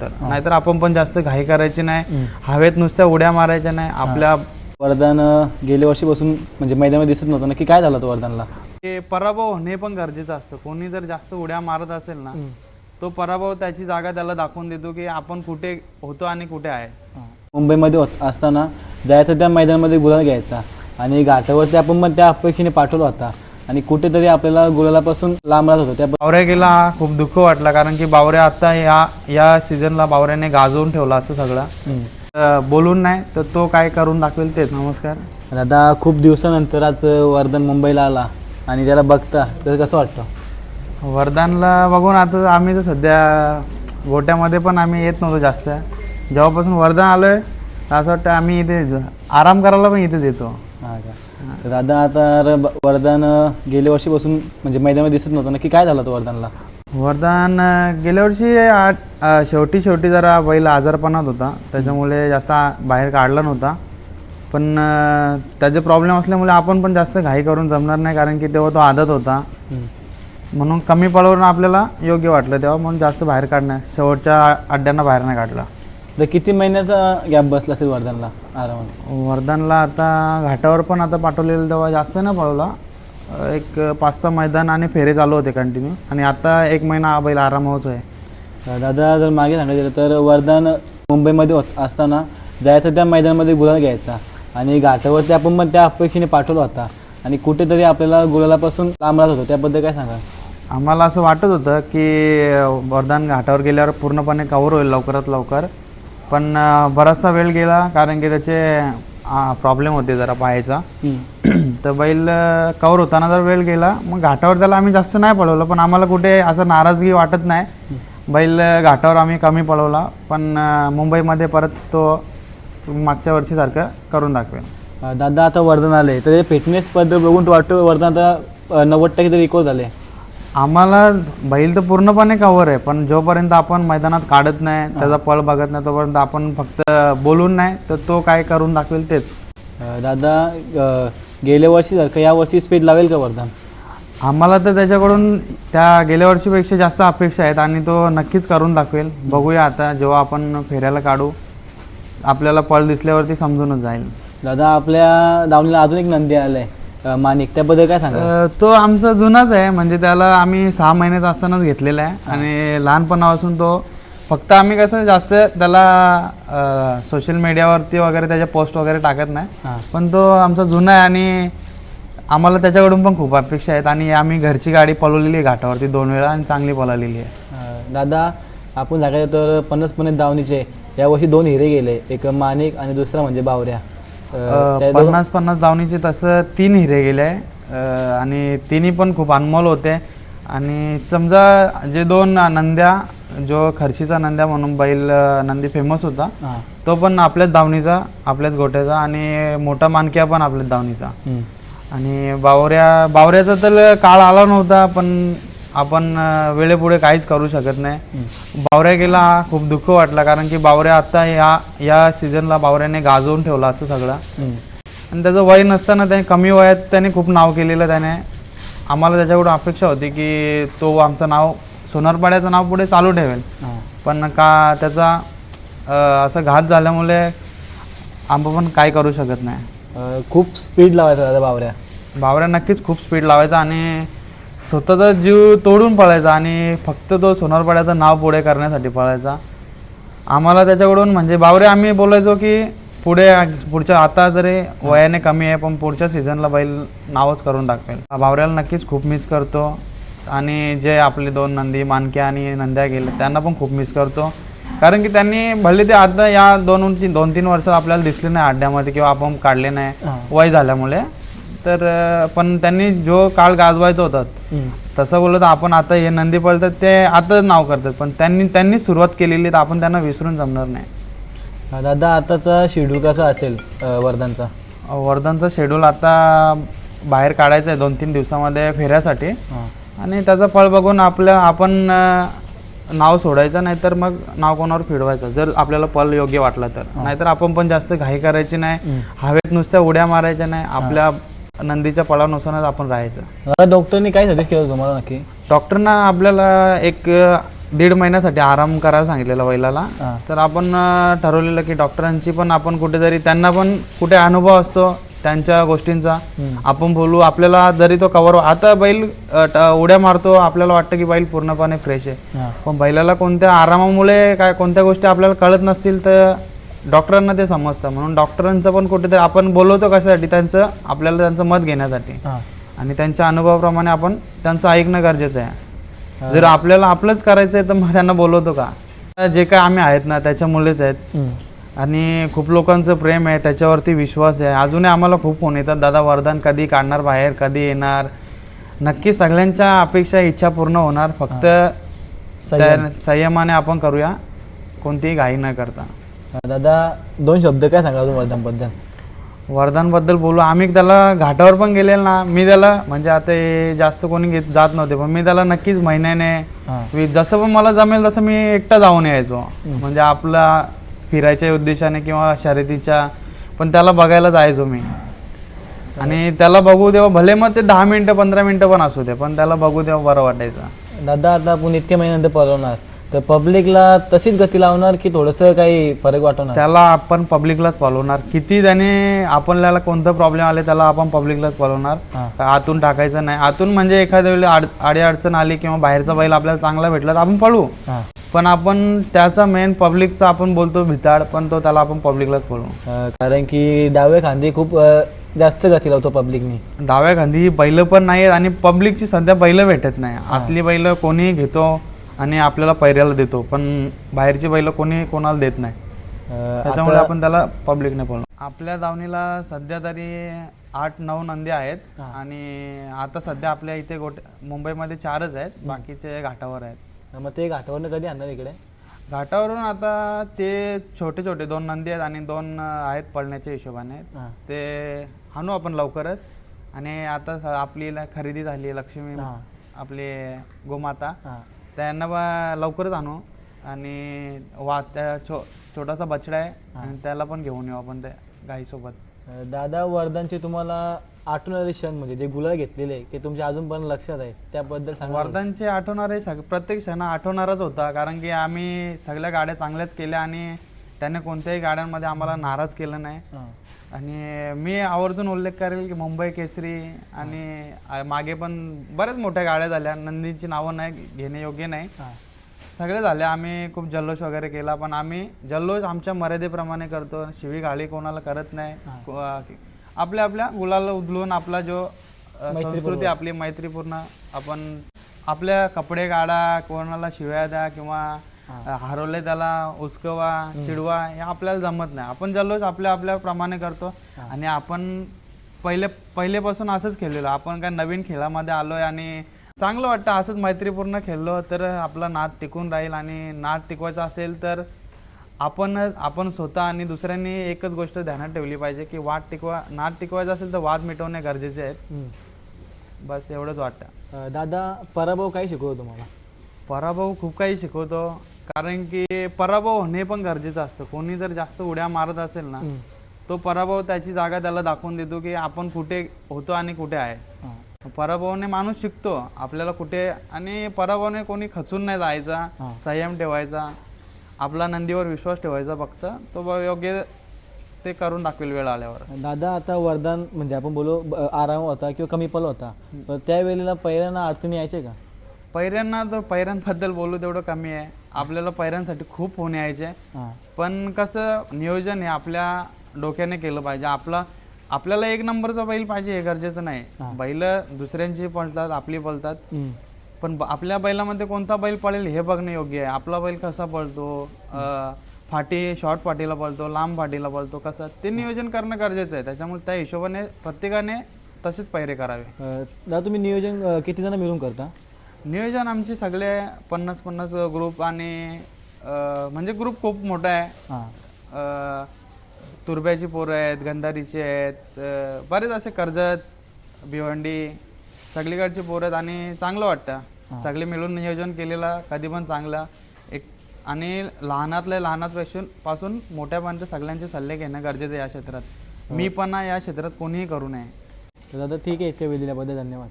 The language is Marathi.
तर नाहीतर आपण पण जास्त घाई करायची नाही. हवेत नुसत्या उड्या मारायच्या नाही. आपल्या वरदान गेल्या वर्षीपासून म्हणजे मैदानामध्ये दिसत नव्हतं. नक्की काय झालं होतं वरदानला? ते पराभव होणे पण गरजेचं असतं. कोणी जर जास्त उड्या मारत असेल ना तो पराभव त्याची जागा त्याला दाखवून देतो की आपण कुठे होतो आणि कुठे आहे. मुंबईमध्ये होत असताना जायचं त्या मैदानामध्ये गुलाल घ्यायचा. आणि घाटावरती आपण पण त्या अपेक्षेने पाठवला होता. आणि कुठेतरी आपल्याला गुलालापासून लांब राहत होतो. त्या बावऱ्या गेला खूप दुःख वाटला कारण की बावऱ्या आता या या सीझनला बावऱ्याने गाजवून ठेवला असं सगळं. बोलून नाही तर तो काय करून दाखवेल तेच. नमस्कार. आणि आता खूप दिवसानंतर आज वर्धन मुंबईला आला आणि त्याला बघता तर कसं वाटतं? वरदानला बघून आता आम्ही तर सध्या गोट्यामध्ये पण आम्ही येत नव्हतो जास्त. जेव्हापासून वरदान आलोय तर असं वाटतं आम्ही इथे ज- आराम करायला पण इथेच येतो. हां का? दादा आता वरदान गेल्या वर्षीपासून म्हणजे मैदानामध्ये दिसत नव्हतं. नक्की काय झालं होतं वरदानला? वरदान गेल्या वर्षी आठ अं, शेवटी शेवटी जरा बैल आजारपणात होता. त्याच्यामुळे जास्त आ- बाहेर काढला नव्हता. पण अं, त्याचे प्रॉब्लेम असल्यामुळे आपण पण जास्त घाई करून जमणार नाही कारण की तेव्हा तो आदत होता. म्हणून कमी पळवून आपल्याला योग्य वाटलं तेव्हा म्हणून जास्त बाहेर काढणार शेवटच्या अड्ड्यांना बाहेर नाही काढला. तर किती महिन्याचा गॅप बसला असेल वरदानला आरामात? वर्धनला आता घाटावर पण आता पाठवलेलं तेव्हा जास्त नाही पळवला. एक पाच सहा मैदान आणि फेरे चालू होते कंटिन्यू आणि आता एक महिना हा बैल आरामावच आहे. तर दादा जर मागे सांगायचं गेलं तर वरदान मुंबईमध्ये होत असताना जायचं त्या मैदानामध्ये गुलाल घ्यायचा. आणि घाटावरती आपण पण त्या अपेक्षेने पाठवला होता. आणि कुठेतरी आपल्याला गुलालापासून लांब राहत होतो. त्याबद्दल काय सांगा आम्हाला असं वाटत होतं की वरदान घाटावर गेल्यावर पूर्णपणे कवर होईल लवकरात लवकर. पण बराचसा वेळ गेला कारण की त्याचे प्रॉब्लेम होते जरा पायाचा तर बैल कवर होताना जर वेळ गेला मग घाटावर त्याला आम्ही जास्त नाही पळवलं. पण आम्हाला कुठे असं नाराजगी वाटत नाही. बैल घाटावर आम्ही कमी पळवला. पण मुंबईमध्ये परत तो मागच्या वर्षीसारखं करून दाखवेल दादा आता वर्धन आले तर फिटनेस पद्धत बघून तो वाटतं वर्धन आता नव्वद टक्के तरी रिकवर झाले आम्हाला बैल तर पूर्णपणे कव्हर आहे पण जोपर्यंत आपण मैदानात काढत नाही त्याचा पळ बघत नाही तोपर्यंत आपण फक्त बोलून नाही तर तो काय करून दाखवेल तेच. अं, दादा अं, गेल्या वर्षी सारखं या वर्षी स्पीड लावेल का वर्धन? आम्हाला तर त्याच्याकडून त्या गेल्या वर्षीपेक्षा जास्त अपेक्षा आहेत आणि तो नक्कीच करून दाखवेल. बघूया आता जेव्हा आपण फेऱ्याला काढू आपल्याला पळ दिसल्यावरती समजूनच जाईल. दादा आपल्या दावणीला अजून एक नंदी आलाय. अं, माणिक त्याबद्दल काय सांगा अ, तो आमचा जुनाच आहे म्हणजे त्याला आम्ही सहा महिन्यात असतानाच घेतलेला आहे. आणि लहानपणापासून तो फक्त आम्ही कसं जास्त त्याला सोशल मीडियावरती वगैरे त्याच्या पोस्ट वगैरे टाकत नाही. पण तो आमचा जुना आहे आणि आम्हाला त्याच्याकडून पण खूप अपेक्षा आहेत. आणि आम्ही घरची गाडी पळवलेली आहे घाटावरती दोन वेळा आणि चांगली पळवलेली आहे. अं, दादा आपण सांगायचं तर पन्नास पन्नास दावणीचे यावर्षी दोन हिरे गेले. एक माणिक आणि दुसरा म्हणजे बावऱ्या. अं, पन्नास पन्नास धावणीचे तसं तीन हिरे गेले. आहे आणि तिन्ही पण खूप अनमोल होते. आणि समजा जे दोन नंद्या जो खर्चीचा नंद्या म्हणून बैल अ, नंदी फेमस होता हां. तो पण आपल्याच धावणीचा आपल्याच गोट्याचा आणि मोठा मानक्या पण आपल्याच धावणीचा हम्म. आणि बावऱ्या बावऱ्याचा तर काळ आला नव्हता पण आपण वेळेपुढे काहीच करू शकत नाही. बावऱ्या गेला खूप दुःख वाटला कारण की बावऱ्या आता या या सीझनला बावऱ्याने गाजवून ठेवला असं सगळं. आणि त्याचं वय नसताना त्याने कमी वयात त्याने खूप नाव केलेलं त्याने. आम्हाला त्याच्याकडून अपेक्षा होती की तो आमचं नाव सोनारपाड्याचं नाव पुढे चालू ठेवेल. हां. पण का त्याचा अं, असं घात झाल्यामुळे आम्ही पण काय करू शकत नाही. अं, खूप स्पीड लावायचा दादा बावऱ्या. बावऱ्या नक्कीच खूप स्पीड लावायचा आणि स्वतःचा जीव तोडून पळायचा आणि फक्त तो सोनारपाड्याचं नाव पुढे करण्यासाठी पळायचा. आम्हाला त्याच्याकडून म्हणजे बावरे आम्ही बोलायचो की पुढे पुढच्या आता जरी वयाने कमी आहे पण पुढच्या सीझनला बैल नावच करून टाकेल बावऱ्याला नक्कीच खूप मिस करतो. आणि जे आपले दोन नंदी मानक्या आणि नंद्या गेले त्यांना पण खूप मिस करतो. कारण की त्यांनी भले ते आता या दोन दोन तीन वर्षात आपल्याला दिसले नाही अड्ड्यामध्ये किंवा आपण काढले नाही. वय झाल्यामुळे. तर पण त्यांनी जो काळ गाजवायचा होता. तसं बोललं तर आपण आता हे नंदी पळतात ते आता नाव करतात. पण त्यांनी त्यांनी सुरुवात केलेली तर आपण त्यांना विसरून जमणार नाही. दादा आताचा शेड्यूल कसा असेल वर्धनचा वर्धनचं शेड्यूल आता बाहेर काढायचं आहे दोन तीन दिवसामध्ये फेऱ्यासाठी. आणि त्याचं फळ बघून आपल्या आपण नाव सोडायचं नाहीतर मग नाव कोणावर फिरवायचं. जर आपल्याला पल योग्य वाटला तर. नाहीतर आपण पण जास्त घाई करायची नाही. हवेत नुसत्या उड्या मारायच्या नाही. आपल्या नंदीच्या पळानुसारच आपण राहायचं. दादा डॉक्टरनी काय सजेस्ट केलं तुम्हाला नक्की? डॉक्टरना आपल्याला एक दीड महिन्यासाठी आराम करायला सांगितलेला बैलाला हां. तर आपण अं, ठरवलेलं की डॉक्टरांची पण आपण कुठेतरी त्यांना पण कुठे अनुभव असतो त्यांच्या गोष्टींचा. आपण बोलू आपल्याला जरी तो कवर आता बैल अं, ट- उड्या मारतो आपल्याला वाटतं की बैल पूर्णपणे फ्रेश आहे. हां. पण बैलाला कोणत्या आरामामुळे काय कोणत्या गोष्टी आपल्याला कळत नसतील तर डॉक्टरांना ते समजतं. म्हणून डॉक्टरांचं पण कुठेतरी आपण बोलवतो कशासाठी? त्यांचं आपल्याला त्यांचं मत घेण्यासाठी. हां. आणि त्यांच्या अनुभवाप्रमाणे आपण त्यांचं ऐकणं गरजेचं आहे. जर आपल्याला आपलंच करायचं आहे तर मग त्यांना बोलवतो का? जे काय आम्ही आहेत ना त्याच्यामुळेच आहेत. हम्म. आणि खूप लोकांचं प्रेम आहे त्याच्यावरती विश्वास आहे. अजूनही आम्हाला खूप फोन येतात दादा वरदान कधी काढणार बाहेर? कधी येणार? नक्की सगळ्यांच्या अपेक्षा इच्छा पूर्ण होणार. फक्त त्या संयमाने आपण करूया. कोणतीही घाई न करता. दादा दोन शब्द काय सांगा तुम्ही वर्धनबद्दल वरदानबद्दल बोलू. आम्ही त्याला घाटावर पण गेलेलो ना. मी त्याला म्हणजे आता हे जास्त कोणी घेत जात नव्हते पण मी त्याला नक्कीच महिन्याने वी- जसं पण मला जमेल तसं मी एकटा जाऊन यायचो. म्हणजे आपला फिरायच्या उद्देशाने किंवा शर्यतीच्या पण त्याला बघायला जायचो मी. आणि त्याला बघू तेव्हा भले मग ते दहा मिनिटं पंधरा मिनिटं पण असू दे पण त्याला बघू तेव्हा बरं वाटायचं. दादा आता आपण इतके महिन्यानंतर पळवणार. तर पब्लिकला तशीच गती लावणार की थोडंसं काही फरक वाटवणार त्याला आपण पब्लिकलाच पळवणार किती त्याने आपल्याला कोणतं प्रॉब्लेम आले त्याला आपण पब्लिकलाच पळवणार हां. आतून टाकायचं नाही. आतून म्हणजे एखाद्या वेळी आड आडी अडचण आली किंवा बाहेरचा बैल आपल्याला चांगला भेटला तर आपण पळू. पण आपण त्याचा मेन पब्लिकचा आपण बोलतो भिताड पण तो त्याला आपण पब्लिकलाच पळू कारण की डावे खांदी खूप जास्त गती लावतो पब्लिकनी डाव्या खांदी ही बैल पण नाही आहेत आणि पब्लिकची सध्या बैल भेटत नाही. आतली बैल कोणी घेतो आणि आपल्याला पैऱ्याला देतो पण बाहेरची बैल कोणी कोणाला देत नाही. त्याच्यामुळे आपण त्याला पब्लिकने पळू आपल्या दावणीला सध्या तरी आठ नऊ नंदी आहेत. आणि आता सध्या आपल्या इथे गोटे मुंबईमध्ये चारच आहेत बाकीचे घाटावर आहेत. मग ते घाटावरनं कधी आणणार इकडे? घाटावरून आता ते छोटे छोटे दोन नंदी आहेत आणि दोन आहेत पळण्याच्या हिशोबाने. ते आणू आपण लवकरच. आणि आता आपली खरेदी झाली लक्ष्मी आपली गोमाता. त्यांना बा- लवकरच आणू. आणि वा त्या छो छोटासा बछडा आहे. आणि त्याला पण घेऊन येऊ आपण त्या गाईसोबत. अं, दादा वर्धनचे तुम्हाला आठवणारे क्षण म्हणजे जे गुलाल घेतलेले की तुमच्या अजून पण लक्षात आहे. त्याबद्दल सांगा वर्धनचे आठवणारे सग प्रत्येक क्षण आठवणारच होता. कारण की आम्ही सगळ्या गाड्या चांगल्याच केल्या आणि त्याने कोणत्याही गाड्यांमध्ये आम्हाला नाराज केलं नाही. आणि मी आवर्जून उल्लेख करेल की मुंबई केसरी आणि मागे पण बऱ्याच मोठ्या गाड्या झाल्या. नंदीची नावं नाही घेणे योग्य नाही. सगळे झाले. आम्ही खूप जल्लोष वगैरे केला पण आम्ही जल्लोष आमच्या मर्यादेप्रमाणे करतो. शिवी गाळी कोणाला करत नाही. आपल्या आपल्या गुलाला उधळून आपला जो संस्कृती आपली मैत्रीपूर्ण आपण आपल्या कपडे काढा कोणाला शिव्या द्या किंवा हरवले त्याला उचकवा चिडवा हे आपल्याला जमत नाही. आपण जल्लोष आपल्या आपल्या प्रमाणे करतो. आणि आपण पहिले पहिलेपासून असंच खेळलेलो. आपण काय नवीन खेळामध्ये आलोय आणि चांगलं वाटतं. असंच मैत्रीपूर्ण खेळलो तर आपला नाद टिकून राहील. आणि नाद टिकवायचा असेल तर आपण आपण स्वतः आणि दुसऱ्यांनी एकच गोष्ट ध्यानात ठेवली पाहिजे की वाद टिकवा नाद टिकवायचा असेल तर वाद मिटवणे गरजेचे आहेत. बस एवढंच वाटतं. दादा पराभव काय शिकवतो तुम्हाला? पराभव खूप काही शिकवतो. कारण की पराभव होणे पण गरजेचं असतं. कोणी जर जास्त उड्या मारत असेल ना. तो पराभव त्याची जागा त्याला दाखवून देतो की आपण कुठे होतो आणि कुठे आहे. पराभवाने माणूस शिकतो आपल्याला कुठे आणि पराभवाने कोणी खचून नाही जायचा. संयम ठेवायचा आपला नंदीवर विश्वास ठेवायचा फक्त. तो योग्य ते करून दाखवेल वेळ आल्यावर. दादा आता वरदान म्हणजे आपण बोलू आराम होता किंवा कमी पल होता. त्यावेळेला पहिल्यांदा अडचणी यायचे का? पैऱ्यांना तर पैऱ्यांबद्दल बोलू तेवढं कमी आहे. आपल्याला पैऱ्यांसाठी खूप फोन यायचे. पण कसं नियोजन हे आपल्या डोक्याने केलं पाहिजे. आपला आपल्याला एक नंबरचा बैल पाहिजे हे गरजेचं नाही. बैल दुसऱ्यांची पळतात आपली पळतात. पण आपल्या बैलामध्ये कोणता बैल पळेल हे बघणे योग्य आहे. आपला बैल कसा पळतो फाटी शॉर्ट फाटीला पळतो लांब फाटीला पळतो कसं ते नियोजन करणं गरजेचं आहे. त्याच्यामुळे त्या हिशोबाने प्रत्येकाने तसेच पैरे करावे. दादा तुम्ही नियोजन किती जण मिळून करता? नियोजन आमचे सगळे पन्नास पन्नास ग्रुप आणि अं, म्हणजे ग्रुप खूप मोठा आहे. हां. अं, तुरब्याची पोरं आहेत गंधारीची आहेत अं, बरेच असे कर्जत भिवंडी सगळीकडची पोरं आहेत आणि चांगलं वाटतं. सगळे मिळून नियोजन केलेलं कधी पण चांगलं. एक आणि लहानातल्या लहानात पासून मोठ्यापर्यंत सगळ्यांचे सल्ले घेणं गरजेचं आहे या क्षेत्रात. मी पण या क्षेत्रात कोणीही करू नये. तर दादा ठीक आहे इतक्या वेळ दिल्याबद्दल धन्यवाद.